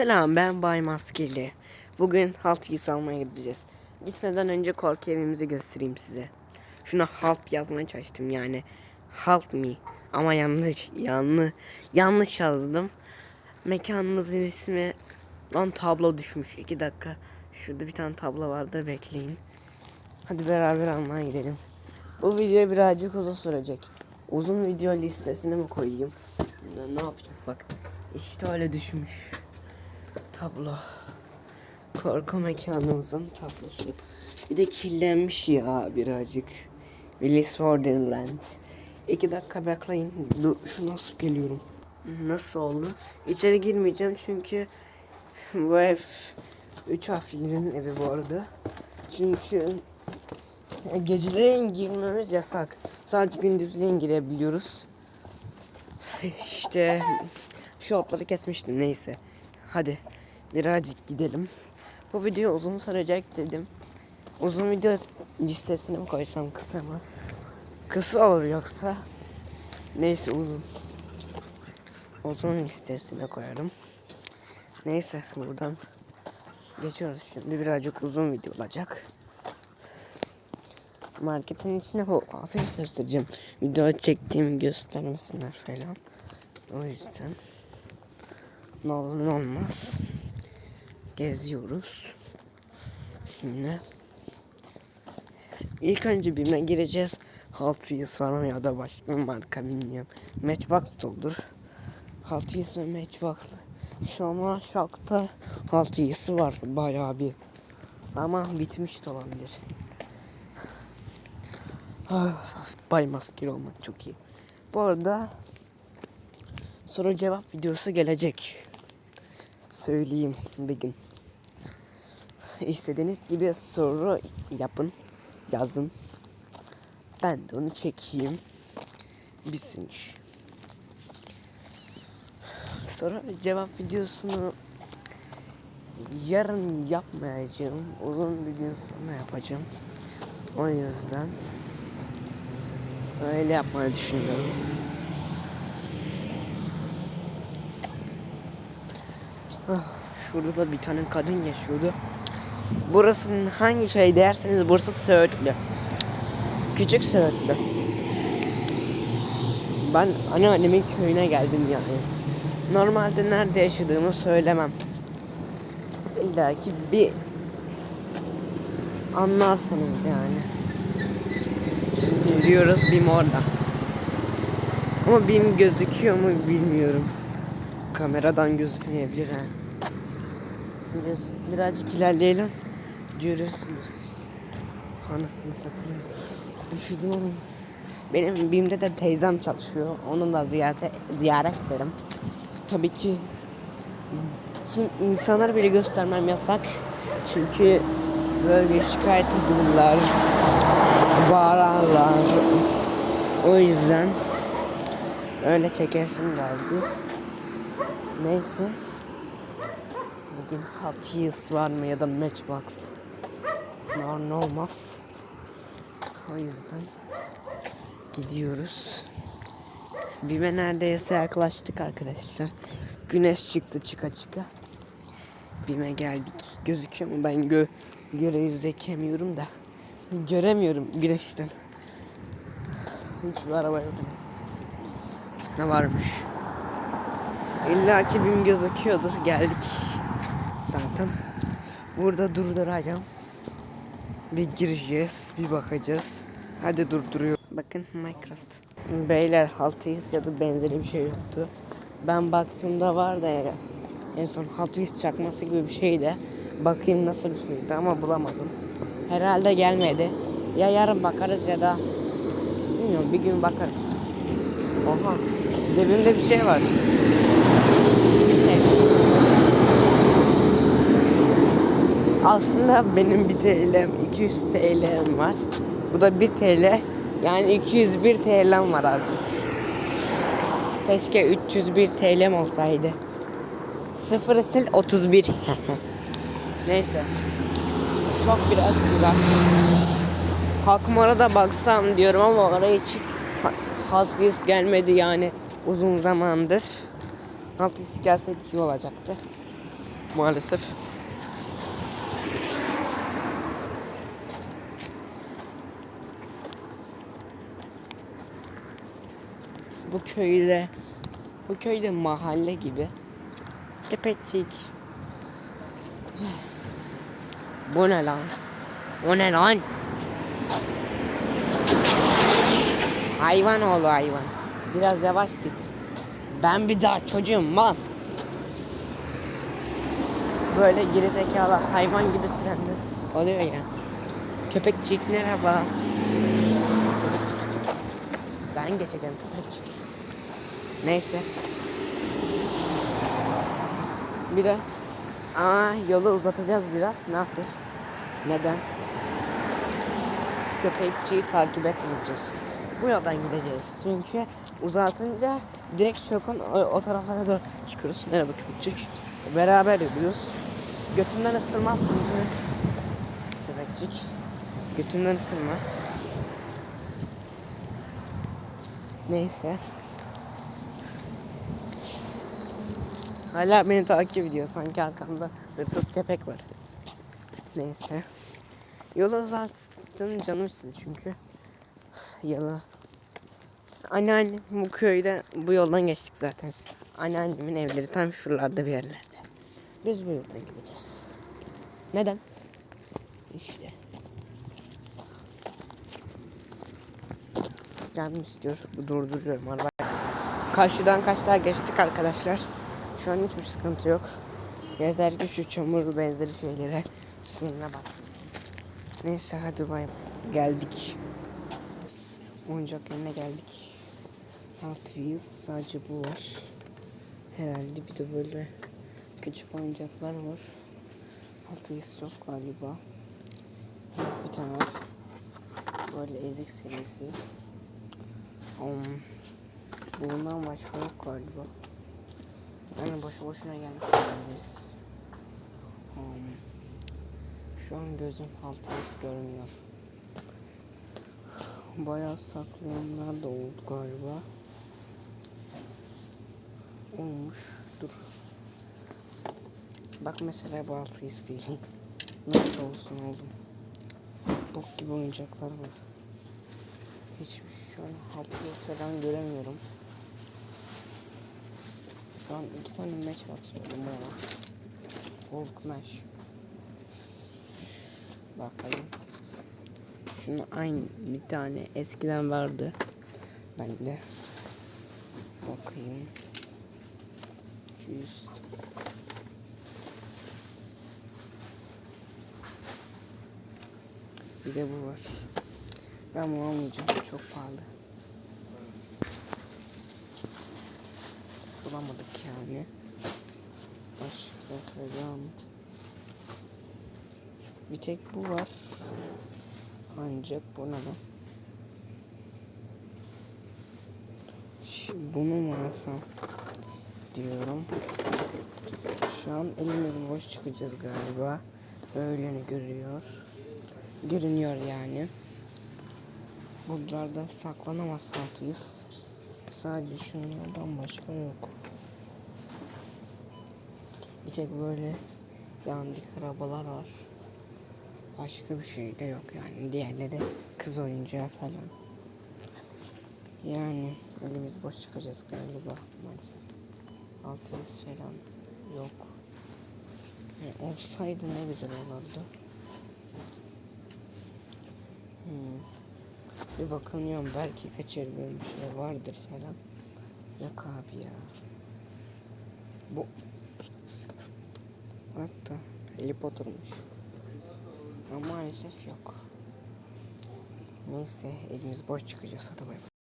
Selam ben Bay Maskeli. Bugün halt yıs almaya gideceğiz. Gitmeden önce korku evimizi göstereyim size. Şuna halt yazmaya çalıştım yani. Halt me. Ama yanlış yanlış yanlış yazdım. Mekanımızın ismi lan tablo düşmüş. 2 dakika. Şurada bir tane tablo vardı bekleyin. Hadi beraber almaya gidelim. Bu video birazcık uzun sürecek. Uzun video listesine mi koyayım? Ne yapacağım bak. İşte öyle düşmüş. Tablo. Korku mekanımızın tablosu. Bir de kirlenmiş ya birazcık. Willis Wonderland. İki dakika bekleyin. Dur, şu nasıl geliyorum? Nasıl oldu? İçeri girmeyeceğim çünkü bu ev üç harflilerin evi bu arada. Çünkü geceleyin girmemiz yasak. Sadece gündüzleyin girebiliyoruz. İşte şu otları kesmiştim neyse. Hadi birazcık gidelim. Bu video uzun sürecek dedim. Uzun video listesine mi koysam kısa mı? Kısa olur yoksa. Neyse uzun. Uzun listesine koyarım. Neyse buradan geçiyoruz şimdi birazcık uzun video olacak. Marketin içine o afiyet göstereceğim. Video çektiğimi göstermesinler falan. O yüzden ne olur ne olmaz. Geziyoruz. Şimdi ilk önce birine gireceğiz. Haltıyız falan ya da başka bir marka bilmiyorum. Matchbox da olur. Haltıyız ve Matchbox. Şu an şokta haltıyısı var bayağı bir. Ama bitmiş de olabilir. Ah, Bay maskeli olmak çok iyi. Bu arada soru cevap videosu gelecek. Söyleyeyim bir gün. İstediğiniz gibi soru yapın, yazın. Ben de onu çekeyim. Bitsin iş. Soru cevap videosunu yarın yapmayacağım. Uzun bir gün sonra yapacağım. O yüzden öyle yapmayı düşünüyorum. Ah, şurada da bir tane kadın yaşıyordu. Burasının hangi şey derseniz burası Söğütlü. Küçük Söğütlü. Ben anneannemin köyüne geldim yani. Normalde nerede yaşadığımı söylemem. İlla ki bir anlarsınız yani. Şimdi yürüyoruz BİM orada. Ama BİM gözüküyor mu bilmiyorum. Kameradan gözükmeyebilir ha. Şimdi birazcık ilerleyelim. Görürsünüz. Anasını satayım. Üşüdüm ama. Benim BİM'de de teyzem çalışıyor. Onun da ziyarete, ziyaret ederim. Tabii ki Şimdi insanlar bile göstermem yasak. Çünkü böyle şikayet edilirler. Bağırırlar. O yüzden öyle çekesim geldi. Neyse. Bugün Hot Wheels var mı ya da Matchbox. Ne, ne olmaz. O yüzden gidiyoruz. Bime neredeyse yaklaştık arkadaşlar. Güneş çıktı çıka çıka. Bime geldik. Gözüküyor mu? Ben gö görev zekemiyorum da. Göremiyorum güneşten. Hiçbir araba yok. Ne varmış? İlla ki bim gözüküyordur. Geldik. Zaten. Burada durduracağım. Bir gireceğiz. Bir bakacağız. Hadi durduruyor. Bakın Minecraft. Beyler haltıyız ya da benzeri bir şey yoktu. Ben baktığımda var da ya. En son haltıyız çakması gibi bir şeydi. Bakayım nasıl bir şeydi ama bulamadım. Herhalde gelmedi. Ya yarın bakarız ya da bilmiyorum bir gün bakarız. Oha cebimde bir şey var. Bir şey. Aslında benim bir TL'm 200 TL'm var. Bu da 1 TL. Yani 201 TL'm var artık. Keşke 301 TL'm olsaydı. Sıfırı sil 31. Neyse. Çok biraz güzel. Hakmar'a da baksam diyorum ama oraya hiç Wheels gelmedi yani uzun zamandır. Wheels gelseydi iyi olacaktı. maalesef. Bu köyde bu köyde mahalle gibi. Köpekçik. Bu ne lan? O ne lan? Hayvan oğlu hayvan. Biraz yavaş git. Ben bir daha çocuğum mal. Böyle gerizekalı hayvan gibi silendi. Oluyor ya. Köpekçik merhaba. Ben geçeceğim köpekçik. Neyse. Bir de Aa yolu uzatacağız biraz. Nasıl? Neden? Köpekçiyi takip etmeyeceğiz. Bu yoldan gideceğiz. Çünkü uzatınca direkt şokun o, o taraflara doğru çıkıyoruz. Merhaba köpekçik. Beraber yürüyoruz. Götünden ısırmazsın değil mi? Köpekçik. Götünden ısırma. Neyse. Hala beni takip ediyor. Sanki arkamda hırsız köpek var. Neyse. Yolu uzattım canım istedi çünkü. Yolu. Anneannem bu köyde bu yoldan geçtik zaten. Anneannemin evleri tam şuralarda bir yerlerde. Biz bu yoldan gideceğiz. Neden? İşte. Canım istiyor. Durduruyorum arabayı. Karşıdan kaç daha geçtik arkadaşlar. Şu an hiçbir sıkıntı yok. Yeter ki şu çamur benzeri şeylere sinirine basın. Neyse hadi bay. Geldik. Oyuncak yerine geldik. Wheels sadece bu var. Herhalde bir de böyle küçük oyuncaklar var. Hot Wheels yok galiba. Bir tane var. Böyle ezik serisi. Um, bundan başka yok galiba. Yani boşu boşuna gelmiş. Um, şu an gözüm altı his görmüyor. Bayağı saklayanlar da oldu galiba. Olmuş. Dur. Bak mesela bu altı değil. Nasıl olsun oğlum. Bok gibi oyuncaklar var. Hiç şu an Hot falan göremiyorum. Şu an iki tane matchbox gördüm bana. Hulk Mesh. Bakayım. Şunu aynı bir tane eskiden vardı. Ben de bakayım. 200 Bir de bu var. Ben bunu almayacağım. Çok pahalı. Bulamadık yani. Başka falan. Bir tek bu var. Ancak bu ne lan? Şimdi bunu mu alsam diyorum. Şu an elimiz boş çıkacağız galiba. Öyle görüyor. Görünüyor yani. Buralarda saklanamaz saltıyız. Sadece şunlardan başka yok. Bir tek böyle yandık arabalar var. Başka bir şey de yok yani. Diğerleri kız oyuncağı falan. Yani elimiz boş çıkacağız galiba maalesef. Altımız falan yok. Yani olsaydı ne güzel olurdu. Hmm. Bir bakınıyorum belki kaçırdığım bir şey vardır falan. Yok abi ya. Bu Hatta Harry Potter'mış. Ama maalesef yok. Neyse elimiz boş çıkacağız hadi bay bay.